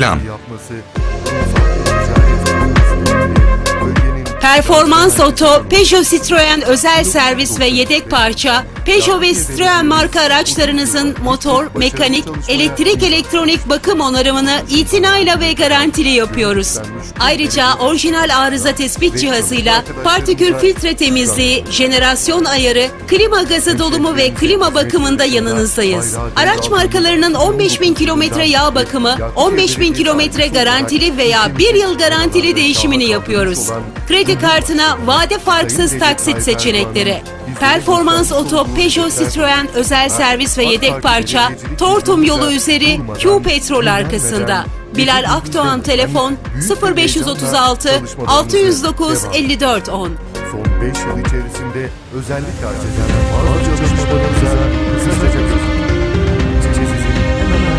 Reklam. Performans Oto, Peugeot Citroen özel servis ve yedek parça, Peugeot ve Citroen marka araçlarınızın motor, mekanik, elektrik elektronik bakım onarımını itinayla ve garantili yapıyoruz. Ayrıca orijinal arıza tespit cihazıyla partikül filtre temizliği, jenerasyon ayarı, klima gazı dolumu ve klima bakımında yanınızdayız. Araç markalarının 15 bin kilometre yağ bakımı, 15 bin kilometre garantili veya 1 yıl garantili değişimini yapıyoruz. Kredi kartına vade farksız taksit seçenekleri. Performans Oto Peugeot Citroen özel servis ve yedek parça Tortum yolu üzeri Q Petrol arkasında. Bilal Akdoğan telefon 0536 609 54 10. son 5 yıl içerisinde özellik arz eden fazla çalışmalarımıza hızlıca göstereceğiz. Sizin hemen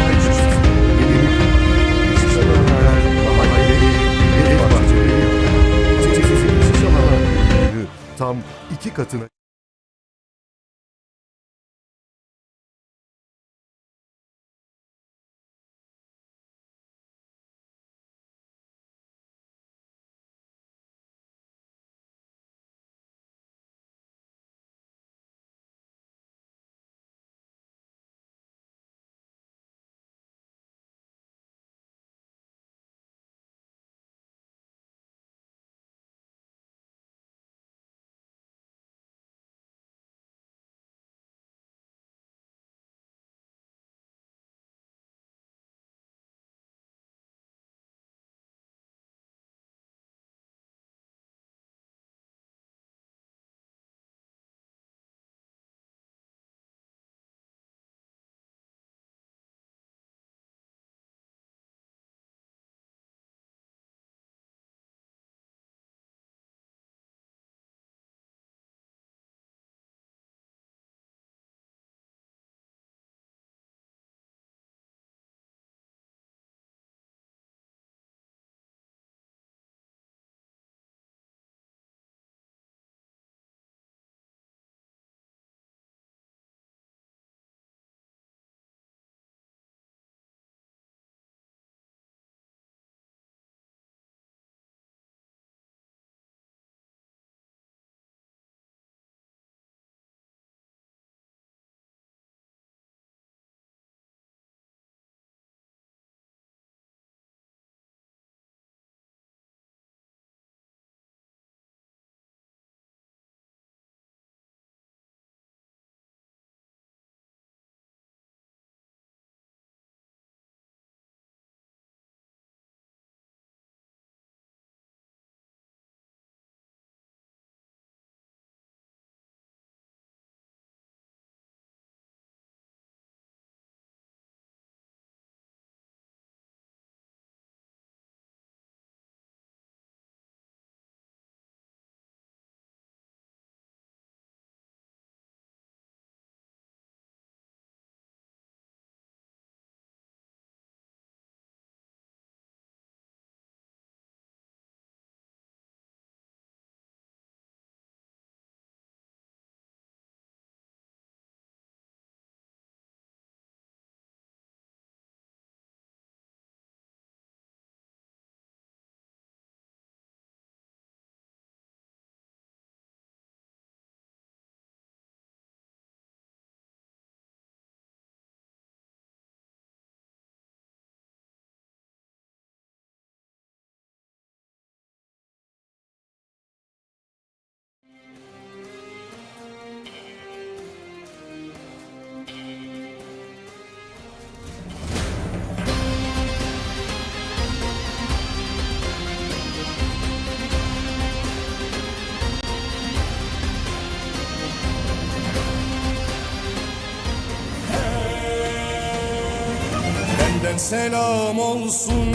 selam olsun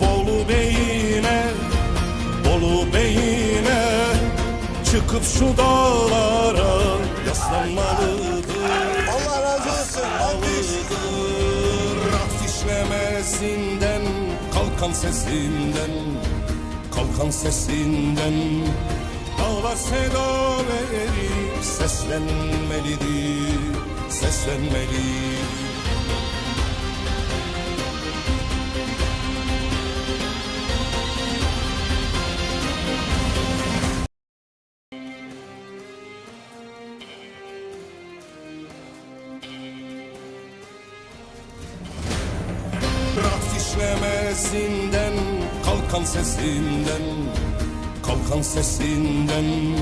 Bolu Bey'ine Bolu Bey'ine. Çıkıp şu dağlara Yaslanmalıdır. Allah razı olsun. Yaslanmalıdır. Ateşlemesinden Kalkan sesinden Kalkan sesinden. Dağlar seda verir Seslenmelidir Seslenmeli sesinden Kalkan sesinden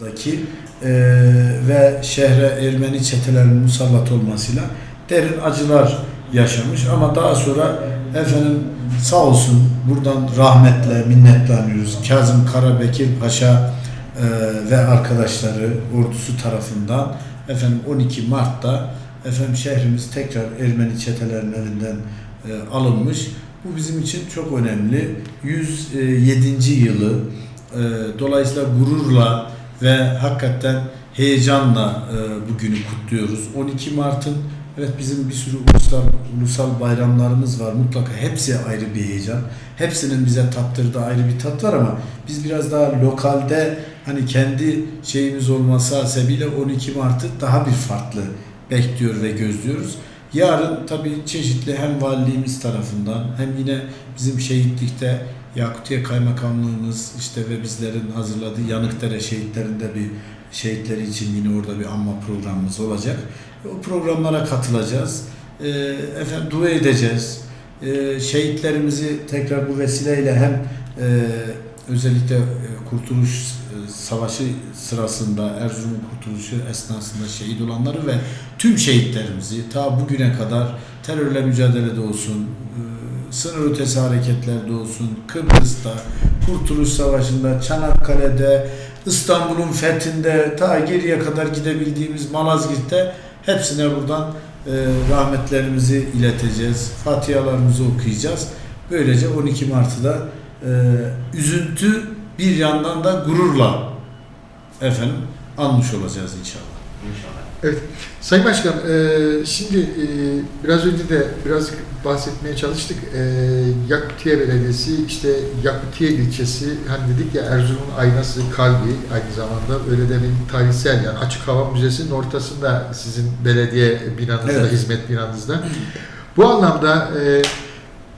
daki e, ve şehre Ermeni çetelerinin musallat olmasıyla derin acılar yaşamış ama daha sonra efendim sağ olsun buradan rahmetle minnetle anıyoruz. Kazım Karabekir Paşa e, ve arkadaşları ordusu tarafından efendim 12 Mart'ta efendim şehrimiz tekrar Ermeni çetelerinin elinden e, alınmış. Bu bizim için çok önemli. 107. yılı e, dolayısıyla gururla ve hakikaten heyecanla e, bugünü kutluyoruz. 12 Mart'ın evet bizim bir sürü ulusal, ulusal bayramlarımız var. Mutlaka hepsi ayrı bir heyecan. Hepsinin bize tattırdığı ayrı bir tat var ama biz biraz daha lokalde hani kendi şeyimiz olması hasebiyle 12 Mart'ı daha bir farklı bekliyor ve gözlüyoruz. Yarın tabii çeşitli hem valiliğimiz tarafından hem yine bizim şehitlikte Yakutiye Kaymakamlığımız işte ve bizlerin hazırladığı Yanıkdere şehitlerinde bir şehitleri için yine orada bir anma programımız olacak. O programlara katılacağız. Ee, efendim dua edeceğiz. Ee, şehitlerimizi tekrar bu vesileyle hem e, özellikle e, Kurtuluş e, Savaşı sırasında Erzurum Kurtuluşu esnasında şehit olanları ve tüm şehitlerimizi ta bugüne kadar terörle mücadelede olsun, e, sınır ötesi hareketlerde olsun, Kıbrıs'ta, Kurtuluş Savaşı'nda, Çanakkale'de, İstanbul'un fethinde, ta geriye kadar gidebildiğimiz Malazgirt'te hepsine buradan e, rahmetlerimizi ileteceğiz, fatihalarımızı okuyacağız. Böylece 12 Mart'ı da e, üzüntü bir yandan da gururla efendim anmış olacağız inşallah. Evet. Sayın Başkan, e, şimdi e, biraz önce de biraz bahsetmeye çalıştık. E, Yakutiye Belediyesi, işte Yakutiye ilçesi, hani dedik ya Erzurum'un aynası, kalbi aynı zamanda öyle de bir tarihsel yani açık hava müzesinin ortasında sizin belediye binanızda, Evet. hizmet binanızda. Bu anlamda e,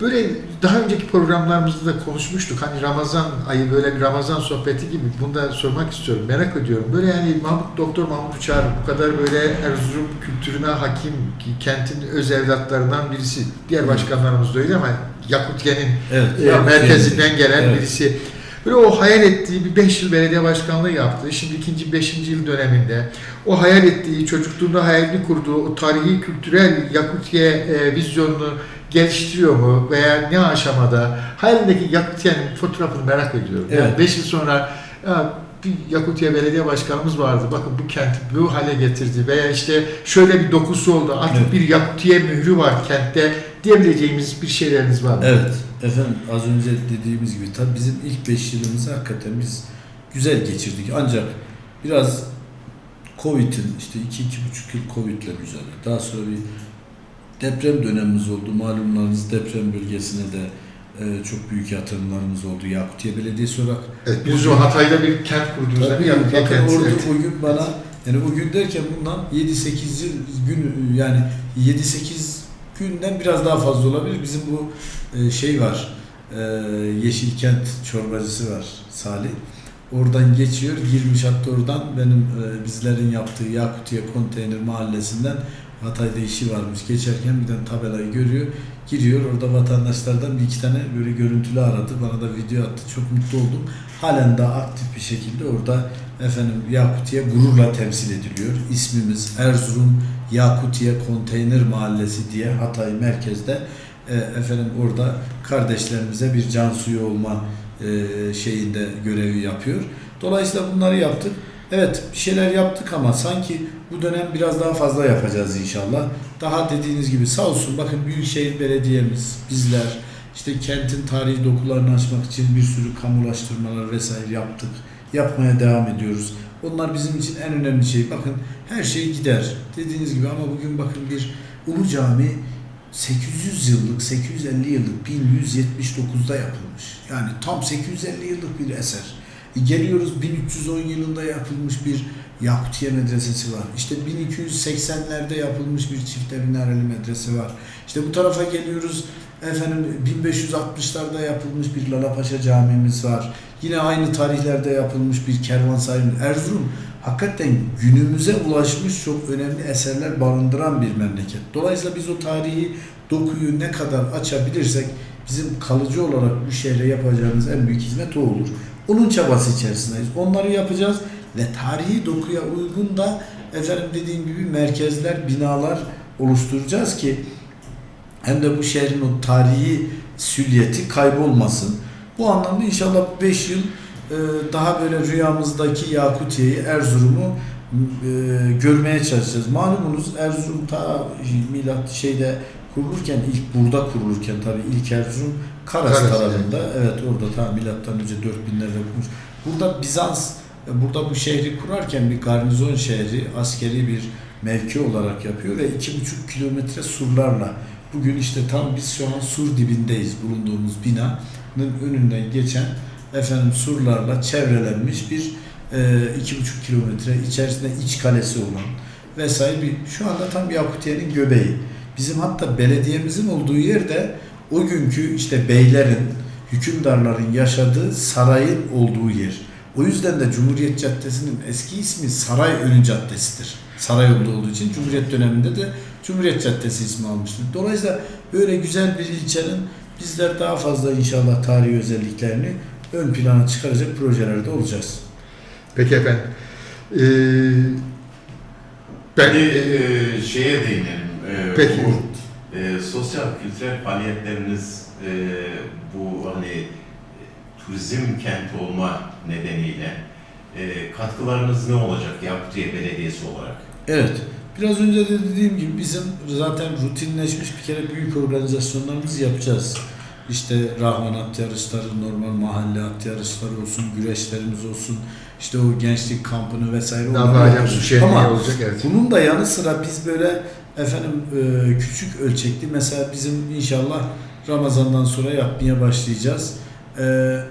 Böyle daha önceki programlarımızda da konuşmuştuk. Hani Ramazan ayı böyle bir Ramazan sohbeti gibi. Bunu da sormak istiyorum. Merak ediyorum. Böyle yani Mahmut Doktor Mahmut Uçar bu kadar böyle Erzurum kültürüne hakim ki kentin öz evlatlarından birisi. Diğer başkanlarımız da öyle ama Yakutiye'nin Evet. e, merkezinden gelen Evet. birisi. Böyle o hayal ettiği bir 5 yıl belediye başkanlığı yaptı. Şimdi ikinci 5. yıl döneminde o hayal ettiği, çocukluğunda hayalini kurduğu o tarihi kültürel Yakutiye e, vizyonunu geliştiriyor mu veya ne aşamada? Hayalindeki Yakutiye'nin fotoğrafını merak ediyorum. Evet. 5 yıl sonra ya, bir Yakutiye belediye başkanımız vardı. Bakın bu kenti bu hale getirdi veya işte şöyle bir dokusu oldu. Artık Evet. bir Yakutiye mührü var kentte diyebileceğimiz bir şeyleriniz var mı? Evet efendim az önce dediğimiz gibi tabii bizim ilk 5 yılımızı hakikaten biz güzel geçirdik ancak biraz Covid'in işte 2-2,5 yıl Covid'le mücadele daha sonra bir deprem dönemimiz oldu malumlarınız deprem bölgesine de e, çok büyük yatırımlarımız oldu Yakutiye Belediyesi olarak Evet, biz o Hatay'da bir kent mi? Tabii, Yakutiye bakın kenti. orada Evet. o gün bana yani o gün derken bundan 7-8 yıl gün yani 7-8 günden biraz daha fazla olabilir. Bizim bu e, şey var. E, Yeşilkent çorbacısı var Salih. Oradan geçiyor, girmiş hatta oradan benim e, bizlerin yaptığı Yakutiye Konteyner Mahallesi'nden Hatay'da işi varmış. Geçerken bir tane tabelayı görüyor. Giriyor orada vatandaşlardan bir iki tane böyle görüntülü aradı. Bana da video attı. Çok mutlu oldum. Halen daha aktif bir şekilde orada efendim Yakutiye gururla temsil ediliyor. İsmimiz Erzurum Yakutiye Konteyner Mahallesi diye Hatay merkezde e, efendim orada kardeşlerimize bir can suyu olma e, şeyinde görevi yapıyor. Dolayısıyla bunları yaptık. Evet bir şeyler yaptık ama sanki bu dönem biraz daha fazla yapacağız inşallah. Daha dediğiniz gibi sağ olsun bakın Büyükşehir Belediye'miz, bizler işte kentin tarihi dokularını açmak için bir sürü kamulaştırmalar vesaire yaptık. Yapmaya devam ediyoruz. Onlar bizim için en önemli şey. Bakın her şey gider. Dediğiniz gibi ama bugün bakın bir Ulu Cami 800 yıllık, 850 yıllık 1179'da yapılmış. Yani tam 850 yıllık bir eser. E geliyoruz 1310 yılında yapılmış bir Yakutiye medresesi var. İşte 1280'lerde yapılmış bir çifte minareli medrese var. İşte bu tarafa geliyoruz efendim 1560'larda yapılmış bir Lalapaşa camimiz var. Yine aynı tarihlerde yapılmış bir kervansaray. Erzurum hakikaten günümüze ulaşmış çok önemli eserler barındıran bir memleket. Dolayısıyla biz o tarihi dokuyu ne kadar açabilirsek bizim kalıcı olarak bu şehre yapacağımız en büyük hizmet o olur. Onun çabası içerisindeyiz. Onları yapacağız. ve tarihi dokuya uygun da efendim dediğim gibi merkezler, binalar oluşturacağız ki hem de bu şehrin o tarihi süliyeti kaybolmasın. Bu anlamda inşallah 5 yıl e, daha böyle rüyamızdaki Yakutiye'yi, Erzurum'u e, görmeye çalışacağız. Malumunuz Erzurum ta milat şeyde kurulurken ilk burada kurulurken tabii ilk Erzurum Karas, Karas, tarafında evet orada ta milattan önce 4000'lerde kurmuş. Burada Bizans burada bu şehri kurarken bir garnizon şehri askeri bir mevki olarak yapıyor ve 2,5 kilometre surlarla bugün işte tam biz şu an sur dibindeyiz bulunduğumuz binanın önünden geçen efendim surlarla çevrelenmiş bir e, iki buçuk kilometre içerisinde iç kalesi olan vesaire bir şu anda tam Yakutiye'nin göbeği. Bizim hatta belediyemizin olduğu yerde o günkü işte beylerin, hükümdarların yaşadığı sarayın olduğu yer. O yüzden de Cumhuriyet Caddesi'nin eski ismi Saray Önü Caddesi'dir. Saray yolda olduğu için Cumhuriyet döneminde de Cumhuriyet Caddesi ismi almıştır. Dolayısıyla böyle güzel bir ilçenin bizler daha fazla inşallah tarihi özelliklerini ön plana çıkaracak projelerde olacağız. Peki efendim. Ee, ben Bir e, şeye değinelim. E, Peki. Bu e, sosyal kültürel faaliyetleriniz e, bu hani turizm kenti olma nedeniyle e, katkılarınız ne olacak Yakutiye Belediyesi olarak? Evet. Biraz önce de dediğim gibi bizim zaten rutinleşmiş bir kere büyük organizasyonlarımızı yapacağız. İşte Rahman at yarışları, normal mahalle at yarışları olsun, güreşlerimiz olsun, işte o gençlik kampını vesaire Nalbahane yapıyoruz. Su Şenliği Ama olacak evet. bunun da yanı sıra biz böyle efendim e, küçük ölçekli mesela bizim inşallah Ramazan'dan sonra yapmaya başlayacağız. E,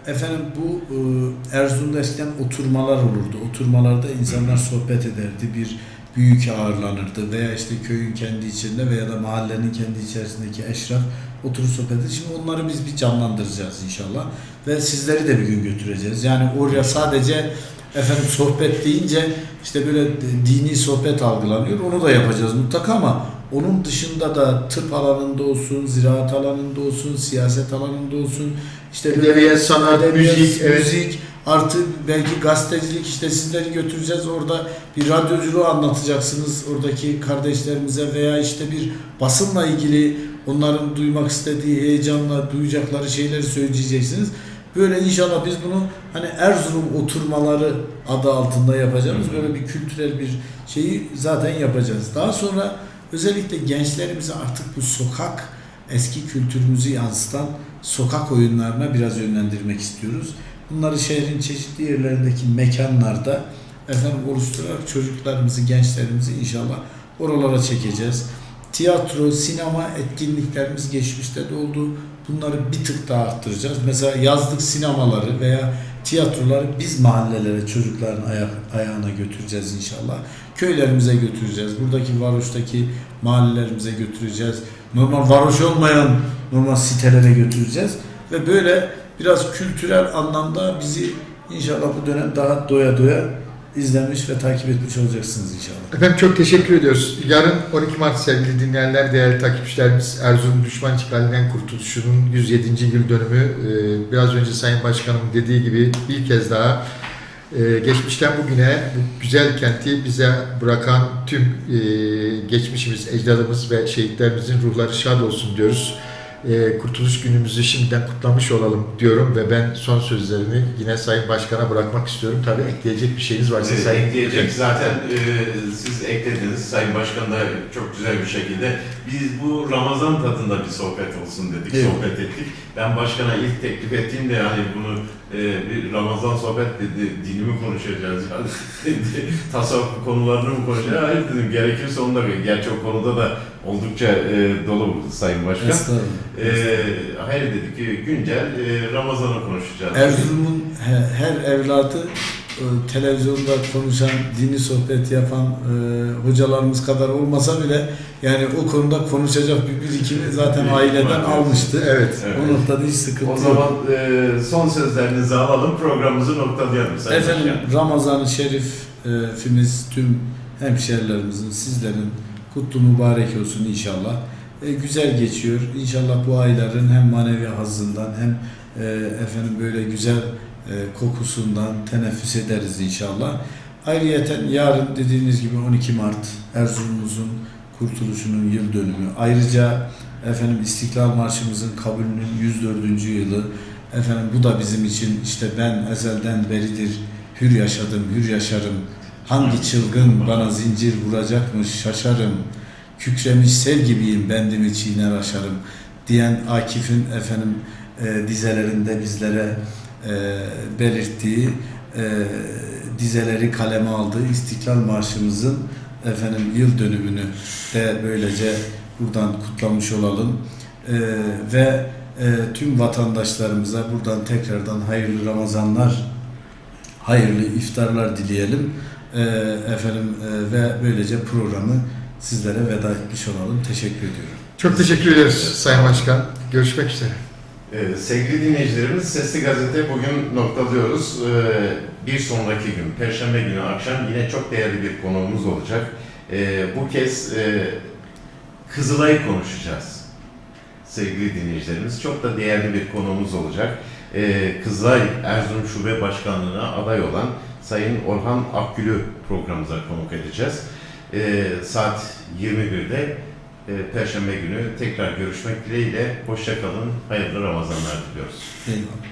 efendim bu e, Erzurum'da eskiden oturmalar olurdu. Oturmalarda insanlar sohbet ederdi. Bir büyük ağırlanırdı veya işte köyün kendi içinde veya da mahallenin kendi içerisindeki eşraf oturup sohbet ederdi. Şimdi onları biz bir canlandıracağız inşallah. Ve sizleri de bir gün götüreceğiz. Yani oraya sadece efendim sohbet deyince işte böyle dini sohbet algılanıyor. Onu da yapacağız mutlaka ama onun dışında da tıp alanında olsun, ziraat alanında olsun, siyaset alanında olsun, işte Edebiyat, sanat, edebiyat, müzik, evet. müzik, artı belki gazetecilik işte sizleri götüreceğiz orada bir radyoculuğu anlatacaksınız oradaki kardeşlerimize veya işte bir basınla ilgili onların duymak istediği heyecanla duyacakları şeyleri söyleyeceksiniz. Böyle inşallah biz bunu hani Erzurum oturmaları adı altında yapacağımız böyle bir kültürel bir şeyi zaten yapacağız. Daha sonra özellikle gençlerimizi artık bu sokak eski kültürümüzü yansıtan sokak oyunlarına biraz yönlendirmek istiyoruz. Bunları şehrin çeşitli yerlerindeki mekanlarda efendim oluşturarak çocuklarımızı, gençlerimizi inşallah oralara çekeceğiz. Tiyatro, sinema etkinliklerimiz geçmişte de oldu. Bunları bir tık daha arttıracağız. Mesela yazlık sinemaları veya tiyatroları biz mahallelere çocukların ayak, ayağına götüreceğiz inşallah. Köylerimize götüreceğiz. Buradaki varoştaki mahallelerimize götüreceğiz. Normal varoş olmayan normal sitelere götüreceğiz. Ve böyle biraz kültürel anlamda bizi inşallah bu dönem daha doya doya izlemiş ve takip etmiş olacaksınız inşallah. Efendim çok teşekkür ediyoruz. Yarın 12 Mart sevgili dinleyenler, değerli takipçilerimiz Erzurum düşman işgalinden kurtuluşunun 107. yıl dönümü. Ee, Biraz önce Sayın Başkanım dediği gibi bir kez daha e, geçmişten bugüne bu güzel kenti bize bırakan tüm e, geçmişimiz, ecdadımız ve şehitlerimizin ruhları şad olsun diyoruz. E, Kurtuluş günümüzü şimdiden kutlamış olalım diyorum ve ben son sözlerini yine Sayın Başkan'a bırakmak istiyorum. Tabii ekleyecek bir şeyiniz varsa Ee, Sayın ekleyecek zaten e, siz eklediniz Sayın Başkan da çok güzel bir şekilde. Biz bu Ramazan tadında bir sohbet olsun dedik, Evet. sohbet ettik. Ben başkana ilk teklif ettiğimde yani bunu e, bir Ramazan sohbet dedi, dini mi konuşacağız yani dedi, tasavvuf konularını mı konuşacağız? Hayır dedim gerekirse onu da gerçi o konuda da oldukça e, dolu Sayın Başkan. Estağfurullah. E, hayır dedik ki güncel e, Ramazan'ı konuşacağız. Erzurum'un he- her evladı televizyonda konuşan, dini sohbet yapan e, hocalarımız kadar olmasa bile yani o konuda konuşacak bir birikimi zaten aileden almıştı. Evet. Evet. O noktada hiç sıkıntı O yok. zaman e, son sözlerinizi alalım, programımızı noktalayalım Sayın Efendim Başkan. Ramazan-ı Şerif'imiz tüm hemşehrilerimizin, sizlerin kutlu mübarek olsun inşallah. E, güzel geçiyor. İnşallah bu ayların hem manevi hazzından hem e, efendim böyle güzel e, kokusundan teneffüs ederiz inşallah. Ayrıyeten yarın dediğiniz gibi 12 Mart Erzurum'umuzun kurtuluşunun yıl dönümü. Ayrıca efendim İstiklal Marşımızın kabulünün 104. yılı. Efendim bu da bizim için işte ben ezelden beridir hür yaşadım, hür yaşarım. Hangi çılgın bana zincir vuracakmış şaşarım. Kükremiş sel gibiyim bendimi çiğner aşarım diyen Akif'in efendim e, dizelerinde bizlere e, belirttiği e, dizeleri kaleme aldığı İstiklal Marşımızın efendim yıl dönümünü de böylece buradan kutlamış olalım. E, ve e, tüm vatandaşlarımıza buradan tekrardan hayırlı Ramazanlar, hayırlı iftarlar dileyelim. E, efendim e, ve böylece programı sizlere veda etmiş olalım. Teşekkür ediyorum. Çok teşekkür ederiz Sayın Başkan. Görüşmek üzere. Ee, sevgili dinleyicilerimiz Sesli Gazete bugün noktalıyoruz. Ee, bir sonraki gün, Perşembe günü akşam yine çok değerli bir konuğumuz olacak. Ee, bu kez e, Kızılay'ı konuşacağız. Sevgili dinleyicilerimiz çok da değerli bir konuğumuz olacak. Ee, Kızılay Erzurum Şube Başkanlığı'na aday olan Sayın Orhan Akgül'ü programımıza konuk edeceğiz. Ee, saat 21'de e, Perşembe günü tekrar görüşmek dileğiyle. Hoşçakalın, hayırlı Ramazanlar diliyoruz. Eyvallah.